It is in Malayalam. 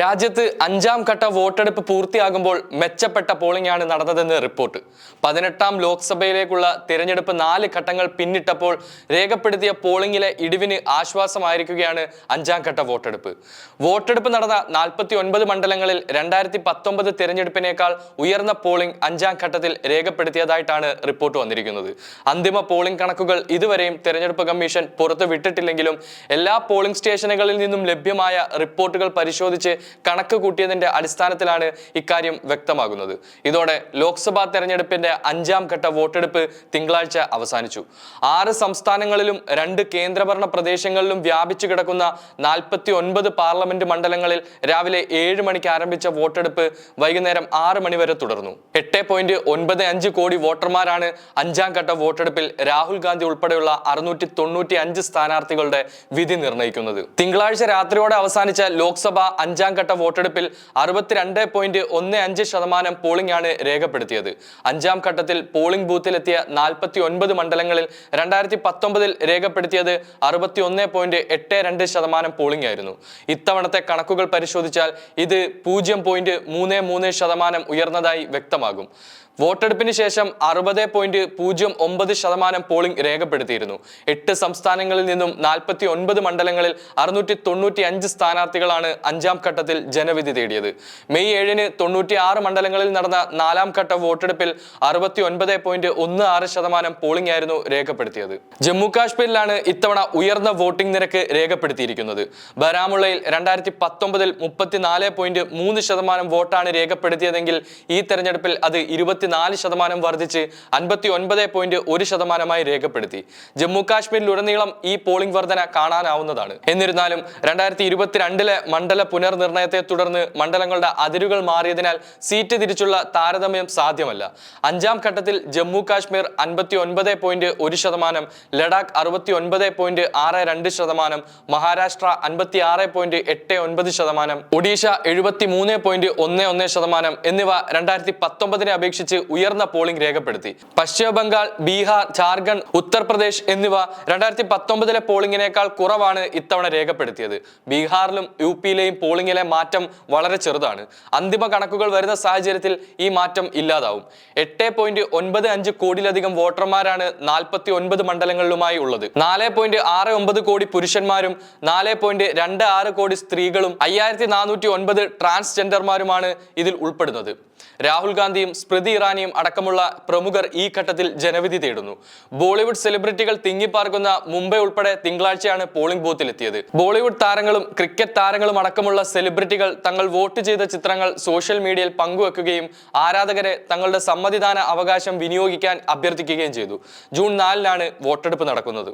രാജ്യത്ത് അഞ്ചാം ഘട്ട വോട്ടെടുപ്പ് പൂർത്തിയാകുമ്പോൾ മെച്ചപ്പെട്ട പോളിംഗ് ആണ് നടന്നതെന്ന് റിപ്പോർട്ട്. പതിനെട്ടാം ലോക്സഭയിലേക്കുള്ള തിരഞ്ഞെടുപ്പ് നാല് ഘട്ടങ്ങൾ പിന്നിട്ടപ്പോൾ രേഖപ്പെടുത്തിയ പോളിംഗിലെ ഇടിവിന് ആശ്വാസമായിരിക്കുകയാണ് അഞ്ചാം ഘട്ട വോട്ടെടുപ്പ്. വോട്ടെടുപ്പ് നടന്ന നാൽപ്പത്തി ഒൻപത് മണ്ഡലങ്ങളിൽ രണ്ടായിരത്തി പത്തൊമ്പത് തിരഞ്ഞെടുപ്പിനേക്കാൾ ഉയർന്ന പോളിംഗ് അഞ്ചാം ഘട്ടത്തിൽ രേഖപ്പെടുത്തിയതായിട്ടാണ് റിപ്പോർട്ട് വന്നിരിക്കുന്നത്. അന്തിമ പോളിംഗ് കണക്കുകൾ ഇതുവരെയും തിരഞ്ഞെടുപ്പ് കമ്മീഷൻ പുറത്തുവിട്ടിട്ടില്ലെങ്കിലും എല്ലാ പോളിംഗ് സ്റ്റേഷനുകളിൽ നിന്നും ലഭ്യമായ റിപ്പോർട്ടുകൾ പരിശോധിച്ച് കണക്ക് കൂട്ടിയതിന്റെ അടിസ്ഥാനത്തിലാണ് ഇക്കാര്യം വ്യക്തമാകുന്നത്. ഇതോടെ ലോക്സഭാ തെരഞ്ഞെടുപ്പിന്റെ അഞ്ചാം ഘട്ട വോട്ടെടുപ്പ് തിങ്കളാഴ്ച അവസാനിച്ചു. ആറ് സംസ്ഥാനങ്ങളിലും രണ്ട് കേന്ദ്രഭരണ പ്രദേശങ്ങളിലും വ്യാപിച്ചു കിടക്കുന്ന നാൽപ്പത്തി ഒൻപത് പാർലമെന്റ് മണ്ഡലങ്ങളിൽ രാവിലെ ഏഴ് മണിക്ക് ആരംഭിച്ച വോട്ടെടുപ്പ് വൈകുന്നേരം ആറ് മണി വരെ തുടർന്നു. എട്ട് പോയിന്റ് ഒൻപത് അഞ്ച് കോടി വോട്ടർമാരാണ് അഞ്ചാം ഘട്ട വോട്ടെടുപ്പിൽ രാഹുൽ ഗാന്ധി ഉൾപ്പെടെയുള്ള അറുന്നൂറ്റി തൊണ്ണൂറ്റി അഞ്ച് സ്ഥാനാർത്ഥികളുടെ വിധി നിർണയിക്കുന്നത് തിങ്കളാഴ്ച രാത്രിയോടെ അവസാനിച്ച ലോക്സഭ അഞ്ചാം ഘട്ട വോട്ടെടുപ്പിൽ അറുപത്തിരണ്ട് പോയിന്റ് ഒന്ന് അഞ്ച് ശതമാനം പോളിംഗ് ആണ് രേഖപ്പെടുത്തിയത്. അഞ്ചാം ഘട്ടത്തിൽ പോളിംഗ് ബൂത്തിലെത്തിയ നാൽപ്പത്തി ഒൻപത് മണ്ഡലങ്ങളിൽ രണ്ടായിരത്തി പത്തൊമ്പതിൽ രേഖപ്പെടുത്തിയത് അറുപത്തി ഒന്ന് പോയിന്റ് എട്ട് രണ്ട് ശതമാനം പോളിംഗ് ആയിരുന്നു. ഇത്തവണത്തെ കണക്കുകൾ പരിശോധിച്ചാൽ ഇത് പൂജ്യം പോയിന്റ് മൂന്ന് മൂന്ന് ശതമാനം ഉയർന്നതായി വ്യക്തമാകും. വോട്ടെടുപ്പിന് ശേഷം അറുപത് പോയിന്റ് പൂജ്യം ഒമ്പത് ശതമാനം പോളിംഗ് രേഖപ്പെടുത്തിയിരുന്നു. എട്ട് സംസ്ഥാനങ്ങളിൽ നിന്നും നാൽപ്പത്തി ഒൻപത് മണ്ഡലങ്ങളിൽ അറുന്നൂറ്റി തൊണ്ണൂറ്റി അഞ്ച് സ്ഥാനാർത്ഥികളാണ് അഞ്ചാം ഘട്ടത്തിൽ ജനവിധി തേടിയത്. മെയ് ഏഴിന് തൊണ്ണൂറ്റി ആറ് മണ്ഡലങ്ങളിൽ നടന്ന നാലാം ഘട്ട വോട്ടെടുപ്പിൽ അറുപത്തി ഒൻപത് പോയിന്റ് ഒന്ന് ആറ് ശതമാനം പോളിംഗ് ആയിരുന്നു രേഖപ്പെടുത്തിയത്. ജമ്മു കാശ്മീരിലാണ് ഇത്തവണ ഉയർന്ന വോട്ടിംഗ് നിരക്ക് രേഖപ്പെടുത്തിയിരിക്കുന്നത്. ബരാമുള്ളയിൽ രണ്ടായിരത്തി പത്തൊമ്പതിൽ മുപ്പത്തിനാല് പോയിന്റ് മൂന്ന് ശതമാനം വോട്ടാണ് രേഖപ്പെടുത്തിയതെങ്കിൽ ഈ തെരഞ്ഞെടുപ്പിൽ അത് ഇരുപത്തിനാല് ശതമാനം വർദ്ധിച്ച് അൻപത്തി ഒൻപത് പോയിന്റ് ഒരു ശതമാനമായി രേഖപ്പെടുത്തി. ജമ്മു കാശ്മീരിലുടനീളം ഈ പോളിംഗ് വർധന കാണാനാവുന്നതാണ്. എന്നിരുന്നാലും രണ്ടായിരത്തി ഇരുപത്തിരണ്ടിലെ മണ്ഡല പുനർനിർണയത്തെ തുടർന്ന് മണ്ഡലങ്ങളുടെ അതിരുകൾ മാറിയതിനാൽ സീറ്റ് തിരിച്ചുള്ള താരതമ്യം സാധ്യമല്ല. അഞ്ചാം ഘട്ടത്തിൽ ജമ്മു കാശ്മീർ അൻപത്തി ഒൻപത് പോയിന്റ് ഒരു ശതമാനം ലഡാക്ക് അറുപത്തി ഒൻപത് പോയിന്റ് ആറ് രണ്ട് ശതമാനം മഹാരാഷ്ട്ര അൻപത്തി ആറ് പോയിന്റ് എട്ട് ഒൻപത് ശതമാനം ഒഡീഷ എഴുപത്തി മൂന്ന് പോയിന്റ് ഒന്ന് ഒന്ന് ശതമാനം എന്നിവ രണ്ടായിരത്തി പത്തൊമ്പതിനെ അപേക്ഷിച്ച് ഉയർന്ന പോളിംഗ് രേഖപ്പെടുത്തി. പശ്ചിമ ബംഗാൾ ബീഹാർ ജാർഖണ്ഡ് ഉത്തർപ്രദേശ് എന്നിവ രണ്ടായിരത്തി പത്തൊമ്പതിലെ പോളിംഗിനേക്കാൾ കുറവാണ് ഇത്തവണ രേഖപ്പെടുത്തിയത്. ബീഹാറിലും യു പിയിലെയും പോളിംഗിലെ മാറ്റം വളരെ ചെറുതാണ്. അന്തിമ കണക്കുകൾ വരുന്ന സാഹചര്യത്തിൽ ഈ മാറ്റം ഇല്ലാതാവും. എട്ട് പോയിന്റ് ഒൻപത് അഞ്ച് കോടിയിലധികം വോട്ടർമാരാണ് നാൽപ്പത്തി ഒൻപത് മണ്ഡലങ്ങളിലുമായി ഉള്ളത്. നാല് പോയിന്റ് ആറ് ഒമ്പത് കോടി പുരുഷന്മാരും നാല് പോയിന്റ് രണ്ട് ആറ് കോടി സ്ത്രീകളും അയ്യായിരത്തി നാനൂറ്റി ഒൻപത് ട്രാൻസ്ജെൻഡർമാരുമാണ് ഇതിൽ ഉൾപ്പെടുന്നത്. രാഹുൽ ഗാന്ധിയും സ്മൃതി ഇറാനിയും അടക്കമുള്ള പ്രമുഖർ ഈ ഘട്ടത്തിൽ ജനവിധി തേടുന്നു. ബോളിവുഡ് സെലിബ്രിറ്റികൾ തിങ്ങിപ്പാർക്കുന്ന മുംബൈ ഉൾപ്പെടെ തിങ്കളാഴ്ചയാണ് പോളിംഗ് ബൂത്തിലെത്തിയത്. ബോളിവുഡ് താരങ്ങളും ക്രിക്കറ്റ് താരങ്ങളും അടക്കമുള്ള സെലിബ്രിറ്റികൾ തങ്ങൾ വോട്ട് ചെയ്ത ചിത്രങ്ങൾ സോഷ്യൽ മീഡിയയിൽ പങ്കുവെക്കുകയും ആരാധകരെ തങ്ങളുടെ സമ്മതിദാന അവകാശം വിനിയോഗിക്കാൻ അഭ്യർത്ഥിക്കുകയും ചെയ്തു. ജൂൺ നാലിനാണ് വോട്ടെടുപ്പ് നടക്കുന്നത്.